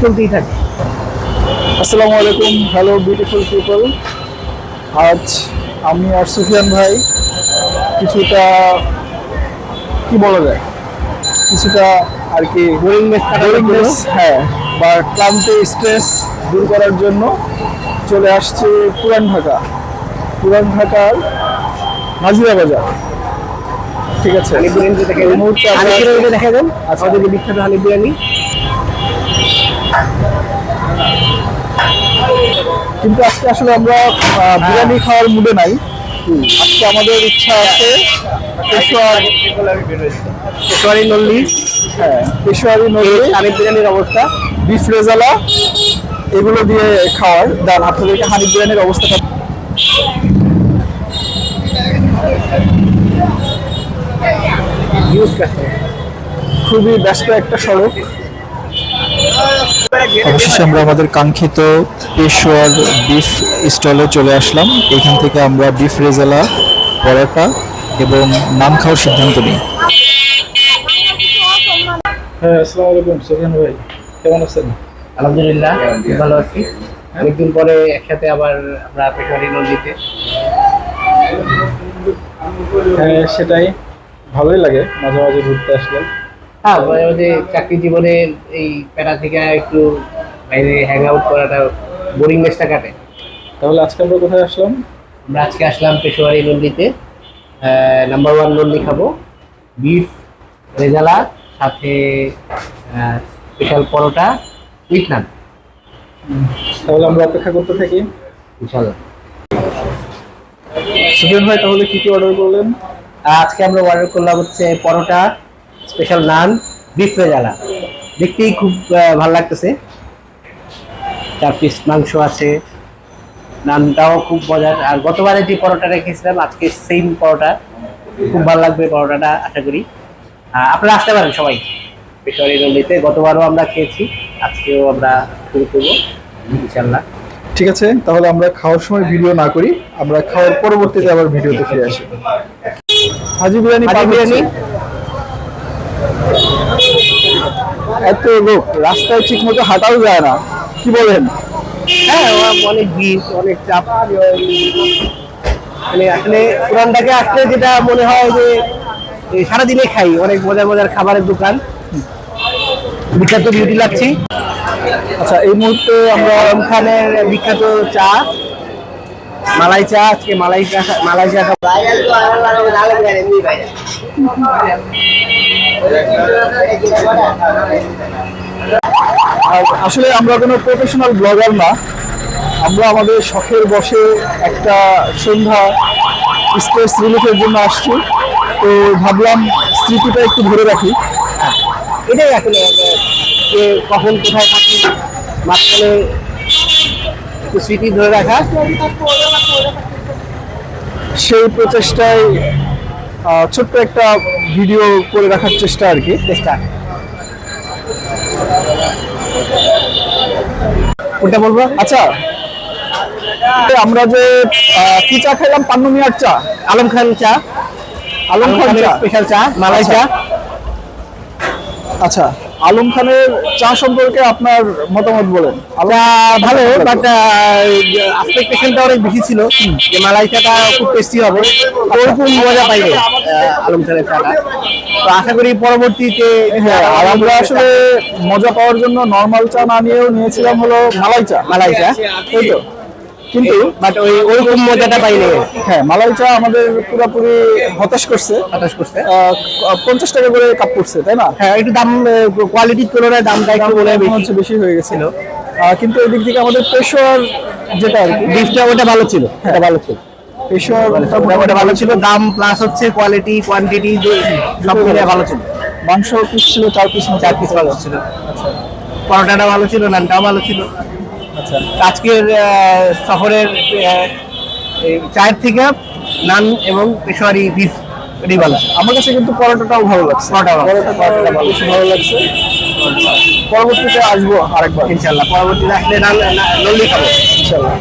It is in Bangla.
চলতেই থাকে। আসসালামু আলাইকুম হ্যালো বিউটিফুল পিপল আজ আমি আর সুফিয়ান ভাই কিছুটা কি বলা যায়? কিছুটা আর কি বোরিংনেস হ্যাঁ বা ক্লান্তি স্ট্রেস দূর করার জন্য চলে আসছে পুরান ঢাকা। পুরান ঢাকার নাজিরা বাজার। ঠিক আছে? মুহূর্তে দেখা আচ্ছা। আমাদের বিখ্যাত হানি বিরিয়ানি। কিন্তু আজকে আসলে আমরা বিরিয়ানি খাওয়ার মুডে নাই। আজকে আমাদের ইচ্ছা আছে পেশোয়ার নল্লি। হ্যাঁ পেশোয়ারি নদী হানি বিরিয়ানির অবস্থা। বিফ রেজালা এগুলো দিয়ে খাওয়ার। ডাল আপনাদেরকে হানি বিরিয়ানির অবস্থাটা খুবই ব্যস্ত একটা সড়ক। অবশেষে আমরা আমাদের কাঙ্ক্ষিত পেশোয়ার বিফ স্টলে চলে আসলাম। এখান থেকে আমরা বিফ রেজালা পরোটা এবং নান খাওয়ার সিদ্ধান্ত নিই। হ্যাঁ আসসালামু আলাইকুম সোহেন ভাই কেমন আছেন? আলহামদুলিল্লাহ ভালো আছি। অনেকদিন পরে একসাথে আবার আমরা পেশোয়ারি নদীতে। হ্যাঁ সেটাই। ভালোই লাগে মাঝে মাঝে ঘুরতে আসলে। হ্যাঁ মাঝে চাকরি জীবনে এই প্যারা থেকে একটু বাইরে হ্যাং আউট করাটা বোরিং বোরিংনেসটা কাটে। তাহলে আজকে আমরা কোথায় আসলাম? আমরা আজকে আসলাম পেশোয়ারি নন্দিতে। নাম্বার ওয়ান নন্দি খাব। বিফ রেজালা সাথে স্পেশাল পরোটা উইথ নান তাহলে আমরা অপেক্ষা করতে থাকি। ইনশাল্লাহ সুফিয়ান ভাই তাহলে কি কি অর্ডার করলেন? আজকে আমরা অর্ডার করলাম হচ্ছে পরোটা স্পেশাল নান বিফ রেজালা দেখতেই খুব ভালো লাগতেছে। চার পিস মাংস আছে। নানটাও খুব মজার। আর গতবারে যে পরোটা রেখেছিলাম আজকে সেম পরোটা। খুব ভালো লাগবে পরোটাটা আশা করি। আপনারা আসতে পারেন সবাই। পেশোয়ারি নদীতে গতবারও আমরা খেয়েছি। আজকেও আমরা শুরু করব ইনশাল্লাহ ঠিক আছে তাহলে আমরা খাওয়ার সময় ভিডিও না করি। আমরা খাওয়ার পরবর্তীতে আবার ভিডিওতে ফিরে আসি। হাজি বিরিয়ানি বিরিয়ানি। এত লোক রাস্তায় ঠিক মতো হাঁটাও যায় না। কি বলেন? হ্যাঁ অনেক ভিড় অনেক চাপ। মানে আসলে পুরানটাকে আসলে যেটা মনে হয় যে সারাদিনে খাই অনেক মজার মজার খাবারের দোকান। বিখ্যাত বিউটি লাগছি। আচ্ছা এই মুহূর্তে আমরা খানের বিখ্যাত চা। মালাই চা আজকে মালাই চা মালাই চা। আসলে আমরা কোনো প্রফেশনাল ব্লগার না। আমরা আমাদের শখের বসে একটা সন্ধ্যা স্ট্রেস রিলিফের জন্য আসছি। তো ভাবলাম স্মৃতিটা একটু ধরে রাখি। এটাই আসলে যে কখন কোথায় থাকি মাঝখানে স্মৃতি ধরে রাখা। সেই প্রচেষ্টায় ছোট্ট একটা ভিডিও করে রাখার চেষ্টা আর কি। চেষ্টা। ওটা বলব? আচ্ছা। আমরা যে কি চা খাইলাম? পান্নু মিয়ার চা। আলম খান চা। আলম খান চা। স্পেশাল চা মালাই চা। আচ্ছা। আলম খানের চা সম্পর্কে আপনার মতামত বলেন। চা ভালো বাট এক্সপেকটেশনটা অনেক বেশি ছিল। যে মালাই চাটা খুব টেস্টি হবে। ওরকম মজা পাইনি। আলম খানের চাটা। তো আশা করি পরবর্তীতে হ্যাঁ আর আমরা আসলে মজা পাওয়ার জন্য নর্মাল চা না নিয়েও নিয়েছিলাম হলো মালাই চা মালাই চা এই তো। কিন্তু বাট ওই ওইরকম মজাটা পাইনি। হ্যাঁ মালাই চা আমাদের পুরোপুরি হতাশ করছে। হতাশ করছে। পঞ্চাশ টাকা করে কাপ পড়ছে তাই না? হ্যাঁ একটু দাম কোয়ালিটির তুলনায় দামটা একটু মনে বেশি। হচ্ছে বেশি হয়ে গেছিল। কিন্তু এদিক থেকে আমাদের পেশোয়ার যেটা আর কি ডিশটা ওটা ভালো ছিল এটা ভালো ছিল। পেশোয়ার ওটা ভালো ছিল দাম প্লাস হচ্ছে কোয়ালিটি কোয়ান্টিটি সব মিলিয়ে ভালো ছিল। মাংস পিস ছিল চার পিস চার পিস ভালো ছিল। পরোটাটা ভালো ছিল নানটাও ভালো ছিল। আচ্ছা আজকের সফরের চায়ের থেকে নান এবং পেশোয়ারি বিফ রিবালা ভালো আমার কাছে কিন্তু পরোটাটাও ভালো লাগছে পরোটা পরোটাটা ভালো বেশি ভালো লাগছে পরবর্তীতে আসব আরেকবার ইনশাল্লাহ পরবর্তীতে আসলে নান নল্লি খাব ইনশাল্লাহ